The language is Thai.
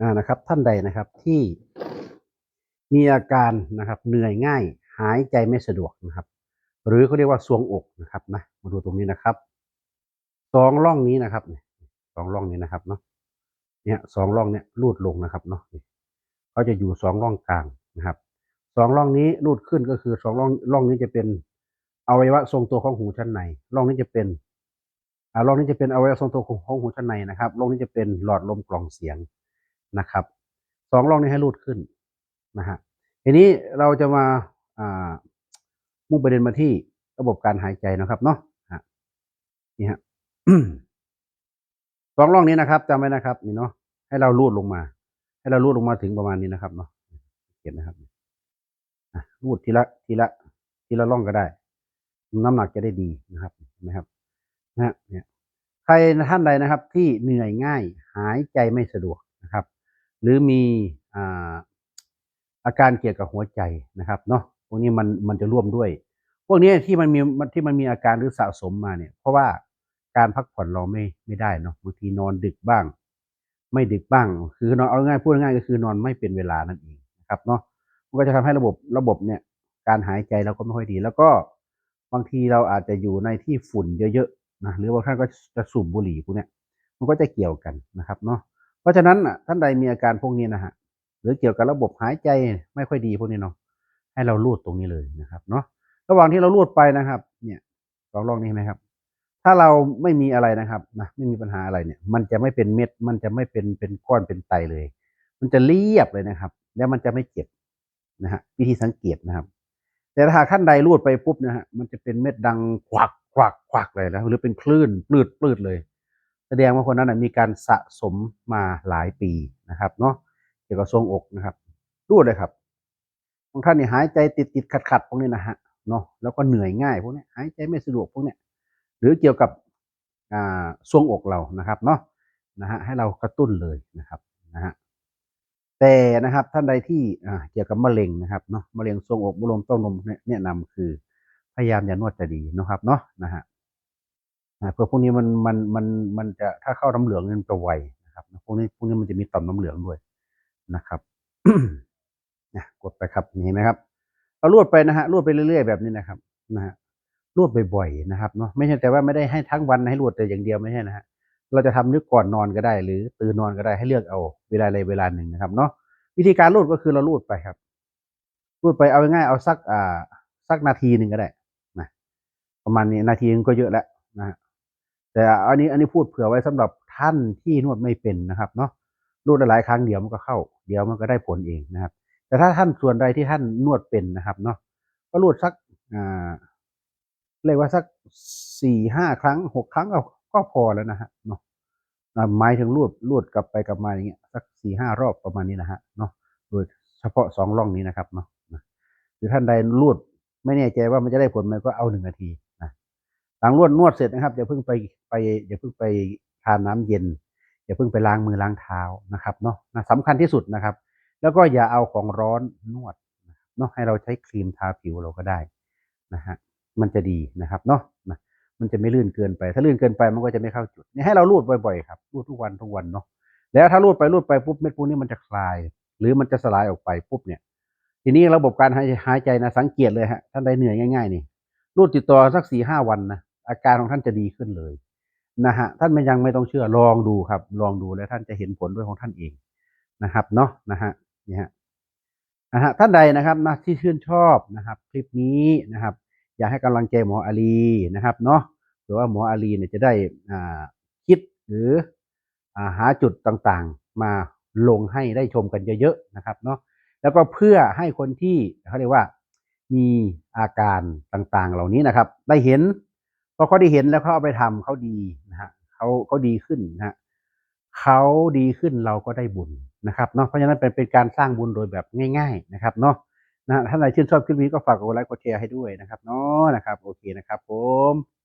อ่านะครับ ท่านใดนะครับที่มีอาการนะครับ เหนื่อยง่าย หายใจไม่สะดวกนะครับ หรือเขาเรียกว่าซวงอกนะครับนะมาดูตรงนี้นะครับสองร่องนี้นะครับเนี่ยสองร่องนี้นะครับเนาะเนี่ยสองร่องเนี่ยรูดลงนะครับเนาะเขาจะอยู่สองร่องกลางนะครับสองร่องนี้รูดขึ้นก็คือสองร่องร่องนี้จะเป็นอวัยวะทรงตัวของหูชั้นในร่องนี้จะเป็นอ่าร่องนี้จะเป็นอวัยวะทรงตัวของหูชั้นในนะครับร่องนี้จะเป็นหลอดลมกล่องเสียง นะครับสองร่องนี้ให้รูดขึ้นนะฮะทีนี้เราจะมาอ่ามุ่งประเด็นมาที่ระบบการหายใจนะครับเนาะนี่ฮะสองร่องนี้นะครับจำไว้นะครับนี่เนาะให้เรารูดลงมา ให้เรารูดลงมาถึงประมาณนี้นะครับเนาะเขียนนะครับอะรูดทีละทีละทีละร่องก็ได้ น้ำหนักจะได้ดีนะครับนะครับนะเนี่ยใครท่านใดนะครับ ที่เหนื่อยง่าย หายใจไม่สะดวก หรือมีอาการเกี่ยวกับหัวใจนะครับเนาะพวกนี้มันมันจะร่วมด้วย พวกนี้ที่มันมีที่มันมีอาการหรือสะสมมาเนี่ย เพราะว่าการพักผ่อนเราไม่ไม่ได้เนาะบางทีนอนดึกบ้าง ไม่ดึกบ้าง คือนอนเอาง่ายพูดง่ายก็คือนอนไม่เป็นเวลานั่นเองนะครับเนาะมันก็จะทำให้ระบบระบบเนี่ย การหายใจเราก็ไม่ค่อยดี แล้วก็บางทีเราอาจจะอยู่ในที่ฝุ่นเยอะๆนะหรือบางท่านก็จะสูบบุหรี่พวกเนี้ยมันก็จะเกี่ยวกันนะครับเนาะ ราะฉะนั้นอะท่านใดมีอาการพวกนี้นะฮะหรือเกี่ยวกับระบบหายใจไม่ค่อยดีพวกนี้เนาะให้เราลูดตรงนี้เลยนะครับเนาะระหว่างที่เราลูดไปนะครับ เนี่ยลองลองนี้ไหมครับ ถ้าเราไม่มีอะไรนะครับนะไม่มีปัญหาอะไรเนี่ย มันจะไม่เป็นเม็ด มันจะไม่เป็นเป็นก้อนเป็นไตเลย มันจะเรียบเลยนะครับ แล้วมันจะไม่เจ็บนะฮะวิธีสังเกตนะครับ แต่ถ้าขั้นใดรูดไปปุ๊บนะฮะมันจะเป็นเม็ดดังควักควักควักเลยแล้วหรือเป็นคลื่นปลืดปลืดเลย แสดงว่าคนนั้นนะมีการสะสมมาหลายปีนะครับเนาะเกี่ยวกับทรงอกนะครับรูดเลยครับบางท่านนี่หายใจติดติดขัดขัดพวกนี้นะฮะเนาะแล้วก็เหนื่อยง่ายพวกนี้หายใจไม่สะดวกพวกนี้หรือเกี่ยวกับอ่าทรวงอกเรานะครับเนาะนะฮะให้เรากระตุ้นเลยนะครับนะฮะแต่นะครับท่านใดที่อ่าเกี่ยวกับมะเร็งนะครับเนาะมะเร็งทรวงอกมะเร็งเต้านมเนี่ยแนะนำคือพยายามอย่านวดจะดีนะครับเนาะนะฮะ เพื่อพวกนี้มันมันมันมันจะถ้าเข้าน้ำเหลืองมันจะไวนะครับพวกนี้พวกนี้มันจะมีต่อมน้ำเหลืองด้วยนะครับนะกดไปครับเห็นไหมครับเราลวดไปนะฮะลวดไปเรื่อย ๆ แบบนี้นะครับนะฮะลวดบ่อยๆนะครับเนาะไม่ใช่แต่ว่าไม่ได้ให้ทั้งวันให้ลวดแต่อย่างเดียวไม่ใช่นะฮะเราจะทำนึกก่อนนอนก็ได้ หรือตื่นนอนก็ได้ให้เลือกเอาเวลาใดเวลาหนึ่งนะครับ เนาะวิธีการลวดก็คือเราลวดไปครับลวดไปเอาง่ายๆเอาสักอ่าสักนาทีหนึ่งก็ได้นะประมาณนี้นาทีนึงก็เยอะแล้วนะ แต่อันนี้อันนี้พูดเผื่อไว้สำหรับท่านที่นวดไม่เป็นนะครับเนาะนวดหลายครั้งเดี๋ยวมันก็เข้า เดี๋ยวมันก็ได้ผลเองนะครับ แต่ถ้าท่านส่วนใดที่ท่านนวดเป็นนะครับเนาะก็นวดสักอ่าเรียกว่าสักสี่ห้าครั้งหกครั้งก็ก็พอแล้วนะฮะเนาะหมายถึงรูดรูดกลับไปกลับมาอย่างเงี้ยสักสี่ห้ารอบประมาณนี้นะฮะเนาะโดยเฉพาะสองร่องนี้นะครับเนาะนะหรือท่านใดรูดไม่แน่ใจว่ามันจะได้ผลไหมก็เอาหนึ่งนาทีนะ หลังนวดนวดเสร็จนะครับอย่าเพิ่งไปไปอย่าเพิ่งไปทานน้ำเย็นอย่าเพิ่งไปล้างมือล้างเท้านะครับเนาะสำคัญที่สุดนะครับ แล้วก็อย่าเอาของร้อนนวดเนาะให้เราใช้ครีมทาผิวเราก็ได้นะฮะมันจะดีนะครับเนาะนะมันจะไม่ลื่นเกินไป ถ้าลื่นเกินไปมันก็จะไม่เข้าจุดนี่ให้เราลูดบ่อยๆครับลูดทุกวันทุกวันเนาะแล้วถ้าลูดไปลูดไปปุ๊บเม็ดพวกนี้มันจะคลาย หรือมันจะสลายออกไปปุ๊บเนี่ย ทีนี้ระบบการหายใจนะสังเกตเลยฮะท่านใดเหนื่อยง่ายๆนี่รูดติดต่อสักสี่ห้าวันนะ อาการของท่านจะดีขึ้นเลยนะฮะท่านไม่ยังไม่ต้องเชื่อลองดูครับ ลองดูแล้วท่านจะเห็นผลด้วยของท่านเองนะครับเนาะนะฮะนี่ฮะนะฮะท่านใดนะครับนะที่ชื่นชอบนะครับ คลิปนี้นะครับ อยากให้กำลังใจหมออาลีนะครับเนาะหรือว่าหมออาลีเนี่ยจะได้อ่าคิดหรืออ่าหาจุดต่างๆ มาลงให้ได้ชมกันเยอะๆนะครับเนาะแล้วก็เพื่อให้คนที่เขาเรียกว่ามีอาการต่างๆ เหล่านี้นะครับ ได้เห็น พอเขาได้เห็นแล้วเขาเอาไปทำเขาดีนะฮะเขาเขาดีขึ้นนะฮะเขาดีขึ้นเราก็ได้บุญนะครับเนาะเพราะฉะนั้นเป็นเป็นการสร้างบุญโดยแบบง่าย ๆ นะครับเนาะนะท่านใดชื่นชอบคลิปนี้ก็ฝากกดไลค์กดแชร์ให้ด้วยนะครับเนาะนะครับ โอเคนะครับ ผม